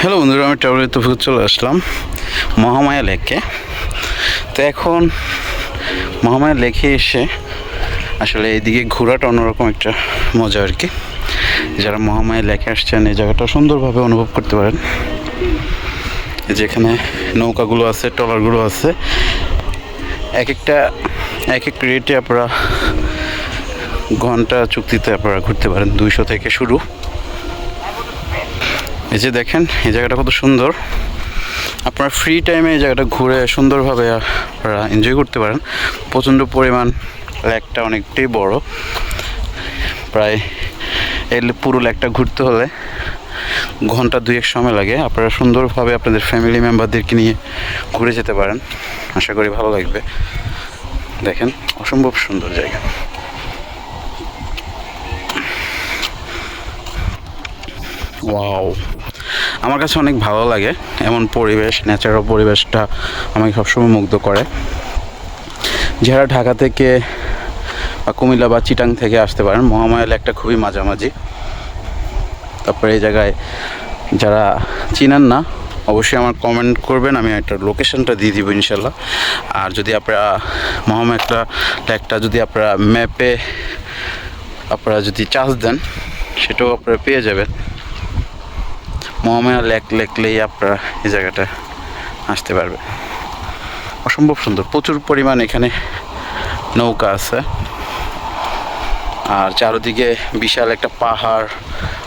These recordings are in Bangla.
হ্যালো বন্ধুরা, আমি ট্রাভেলের তফিক চলে আসলাম মহামায়া লেকে। তো এখন মহামায়া লেকে এসে আসলে এইদিকে ঘোরাটা অন্যরকম একটা মজা আর কি। যারা মহামায়া লেকে আসছেন, এই জায়গাটা সুন্দরভাবে অনুভব করতে পারেন। যেখানে নৌকাগুলো আছে, ট্রলারগুলো আছে। এক একটা এক এক রেটে আপনারা ঘণ্টা চুক্তিতে আপনারা ঘুরতে পারেন, দুইশো থেকে শুরু। এই যে দেখেন, এই জায়গাটা কত সুন্দর। আপনারা ফ্রি টাইমে এই জায়গাটা ঘুরে সুন্দরভাবে আপনারা এনজয় করতে পারেন। প্রচণ্ড পরিমাণ লেকটা অনেকটাই বড়। প্রায় এর পুরো লেকটা ঘুরতে হলে ঘণ্টা দুয়েক সময় লাগে। আপনারা সুন্দরভাবে আপনাদের ফ্যামিলি মেম্বারদেরকে নিয়ে ঘুরে যেতে পারেন। আশা করি ভালো লাগবে। দেখেন, অসম্ভব সুন্দর জায়গা। ওয়াও আমার কাছে অনেক ভালো লাগে। এমন পরিবেশ ন্যাচারাল পরিবেশটা আমাকে সবসময় মুগ্ধ করে। যারা ঢাকা থেকে বা কুমিল্লা বা চিটাং থেকে আসতে পারেন মহামায়া লেকটা খুবই মাঝামাঝি। তারপরে এই জায়গায় যারা চিনেন না, অবশ্যই আমার কমেন্ট করবেন, আমি একটা লোকেশনটা দিয়ে দিব ইনশাল্লাহ আর যদি আপনারা মহামায়া লেকটা যদি আপনারা ম্যাপে আপনারা যদি চার্জ দেন, সেটাও আপনারা পেয়ে যাবেন। মহামায়া লেক লেকলেই আপনারা এই জায়গাটা আসতে পারবে। অসম্ভব সুন্দর। প্রচুর পরিমাণ এখানে নৌকা আছে। আর চারদিকে বিশাল একটা পাহাড়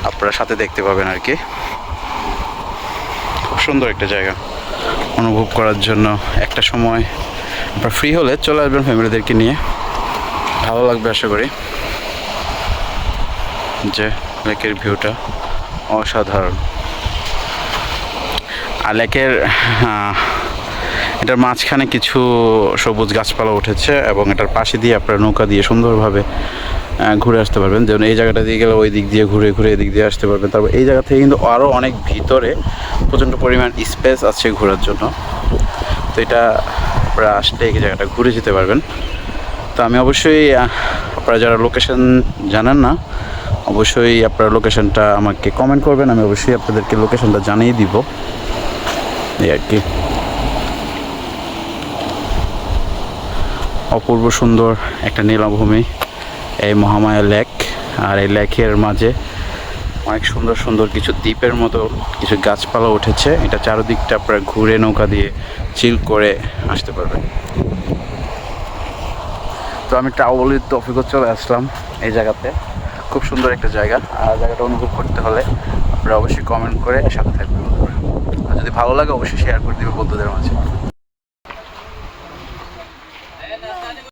আপনারা সাথে দেখতে পাবেন আর কি। খুব সুন্দর একটা জায়গা। অনুভব করার জন্য একটা সময় আপনারা ফ্রি হলে চলে আসবেন ফ্যামিলিদেরকে নিয়ে। ভালো লাগবে আশা করি। যে লেকের ভিউটা অসাধারণ। আর লেকের এটার মাঝখানে কিছু সবুজ গাছপালা উঠেছে এবং এটার পাশে দিয়ে আপনারা নৌকা দিয়ে সুন্দরভাবে ঘুরে আসতে পারবেন। যেমন এই জায়গাটা দিয়ে গেলে ওই দিক দিয়ে ঘুরে ঘুরে এদিক দিয়ে আসতে পারবেন। তারপর এই জায়গা থেকে কিন্তু আরও অনেক ভিতরে প্রচণ্ড পরিমাণ স্পেস আছে ঘোরার জন্য। তো এটা আপনারা আসলে এই জায়গাটা ঘুরে যেতে পারবেন। তো আমি অবশ্যই আপনারা যারা লোকেশন জানেন না, অবশ্যই আপনার লোকেশনটা আমাকে কমেন্ট করবেন। আমি অবশ্যই আপনাদেরকে লোকেশনটা জানিয়ে দিব। এই আর কি অপূর্ব সুন্দর একটা নীলাভূমি এই মহামায়া লেক আর এই লেকের মাঝে অনেক সুন্দর সুন্দর কিছু দ্বীপের মতো কিছু গাছপালা উঠেছে। এটা চারদিকটা আপনারা ঘুরে নৌকা দিয়ে চিল করে আসতে পারবেন। তো আমি ট্রাভেলের তফিকও চলে আসলাম এই জায়গাতে। খুব সুন্দর একটা জায়গা। আর জায়গাটা অনুভব করতে হলে আপনারা অবশ্যই কমেন্ট করে সাথে থাকবেন। যদি ভালো লাগে অবশ্যই শেয়ার করে দিবে বন্ধুদের মাঝে।